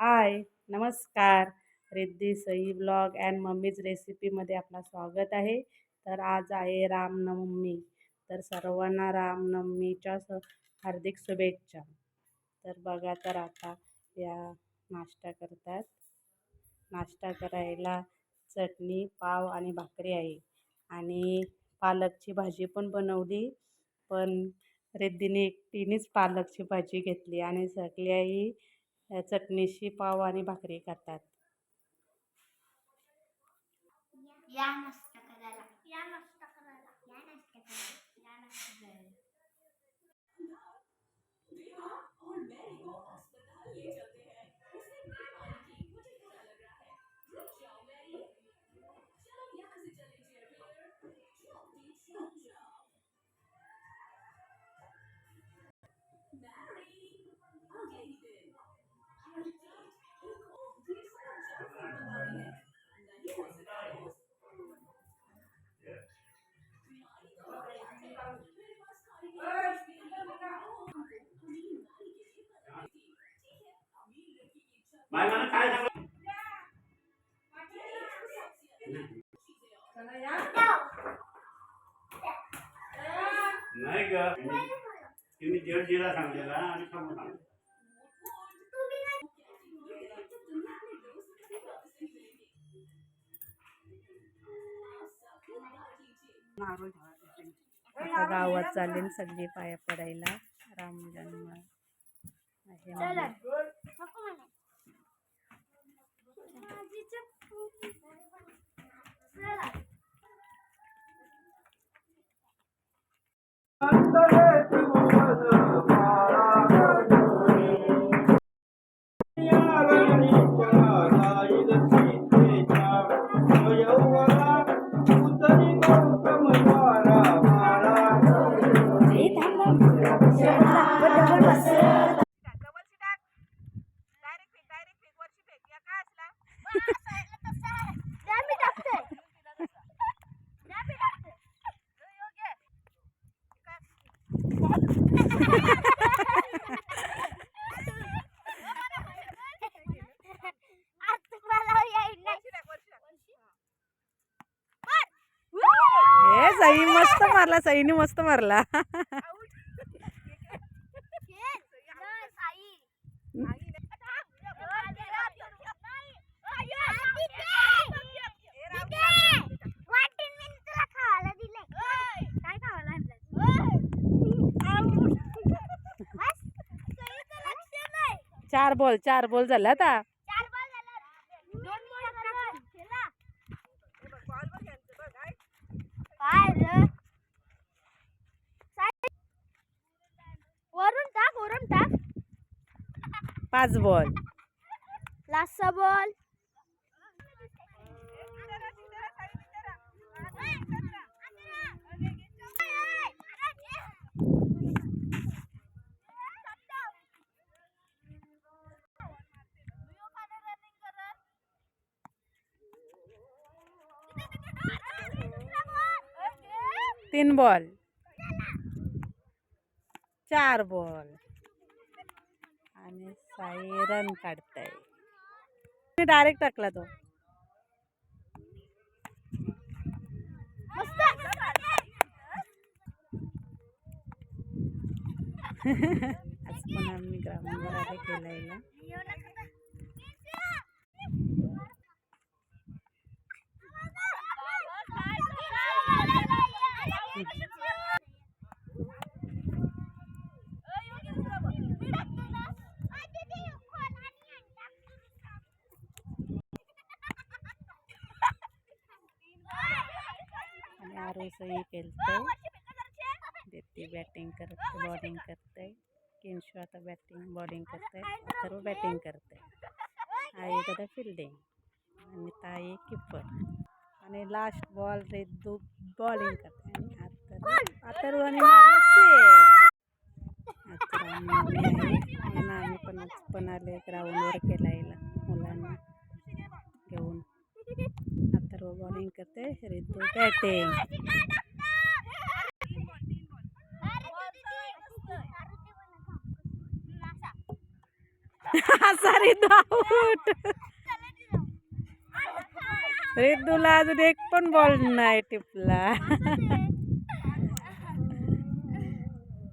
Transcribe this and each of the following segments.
हाय नमस्कार. Riddhi Sai blog and mummy's रेसिपीमध्ये आपलं स्वागत आहे. तर आज आहे रामनवमी. तर सर्वांना रामनवमीच्या स हार्दिक शुभेच्छा. तर बघा तर आता या नाश्ता करतात. नाश्ता करायला चटणी पाव आणि भाकरी आहे. आणि पालकची भाजी पण बनवली. पण रिद्धीने एकटीनेच पालकची भाजी घेतली आणि सगळ्याही या चटणीशी पाव आणि भाकरी खातात या नाश्ता करायला. या नाश्ता करायला. या नाश्ता करायला. या नाश्ता करायला. बाय मला काय सांग नाही ग. तुम्ही जेड जिरा सांगलेला आणि सांगू सांग आता गावात चालेल सगळी पाया पडायला. राम जन्म. आहे. म्हणून. नको सई मस्त मारला सईने मस्त मारला. चार बॉल चार बॉल झाला आता वरून टाक वरून टाक पाच बॉल. लास्टचा बॉल? तीन बॉल. चार बॉल. आणि साई रन काढताय. मी डायरेक्ट टाकला तो. आज पण आम्ही ग्राउंडवर आले खेळायला आणि आरोसही खेळतंय देती बॅटिंग करते बॉलिंग करते. किंशू आता बॅटिंग बॉलिंग करते सर्व बॅटिंग करते आई दादा फिल्डिंग आणि ताई किपर आणि लास्ट बॉल रेद्दू बॉलिंग करते. आणि अथर्व रामनवमी आहे म्हणून आम्ही पण पण आले ग्राउंडवर खेळायला मुलांना घेऊन अथर्व बॉलिंग करते रिद्दू बॅटिंग रिद्दू आऊट रिद्दूला अजून एक पण बॉल नाही टिपला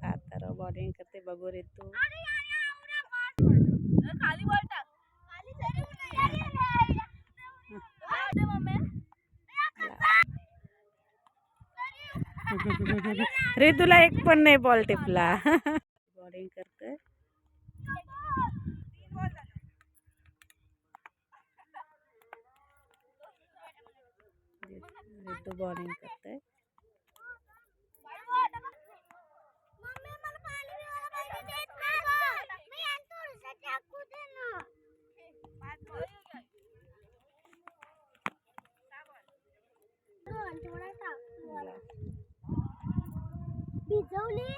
आता बॉलिंग करते बघू रिद्दू खाली बॉल टाक खाली रिद्दूला एक पण नाही बॉल टिपला. बॉलिंग करते रिद्दू बॉलिंग करते भिजवली.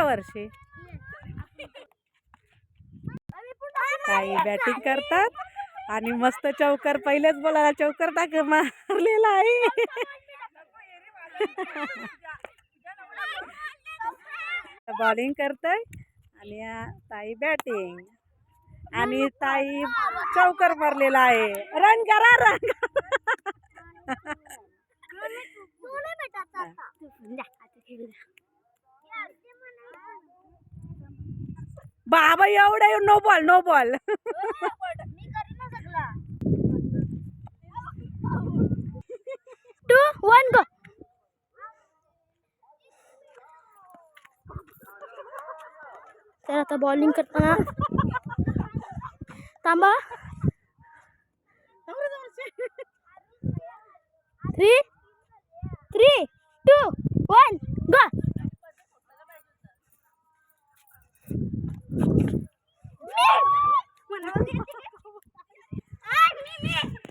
वर्षी. काही बॅटिंग करतात. आणि मस्त चौकर पहिलेच बोलायला चौकर टाक मारलेला आहे. बॉलिंग करतय. आणि ताई बॅटिंग. आणि ताई चौकर मारलेला आहे. रन करा रन बाबा एवढं no ball no ball. आता बॉलिंग करताना थांबा three three two one go one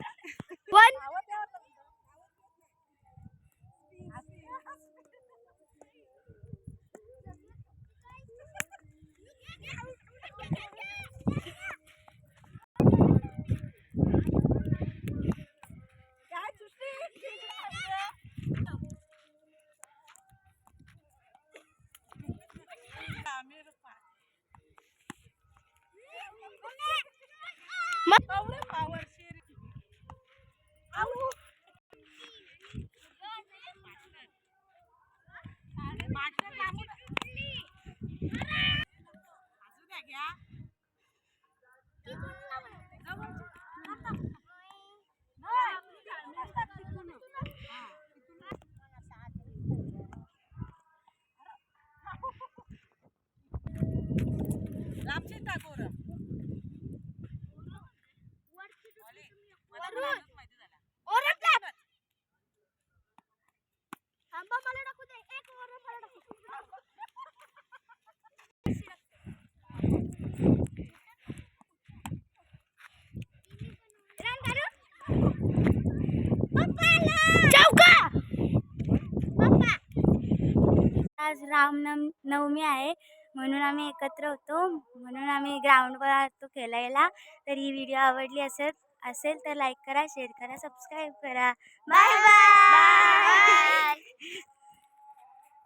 आज रामनम नवमी आहे. म्हणून आम्ही एकत्र होतो. म्हणून आम्ही ग्राउंडवर आलो खेळायला. तर ही व्हिडिओ आवडली असेल असेल तर लाईक करा शेअर करा सबस्क्राईब करा. Bye bye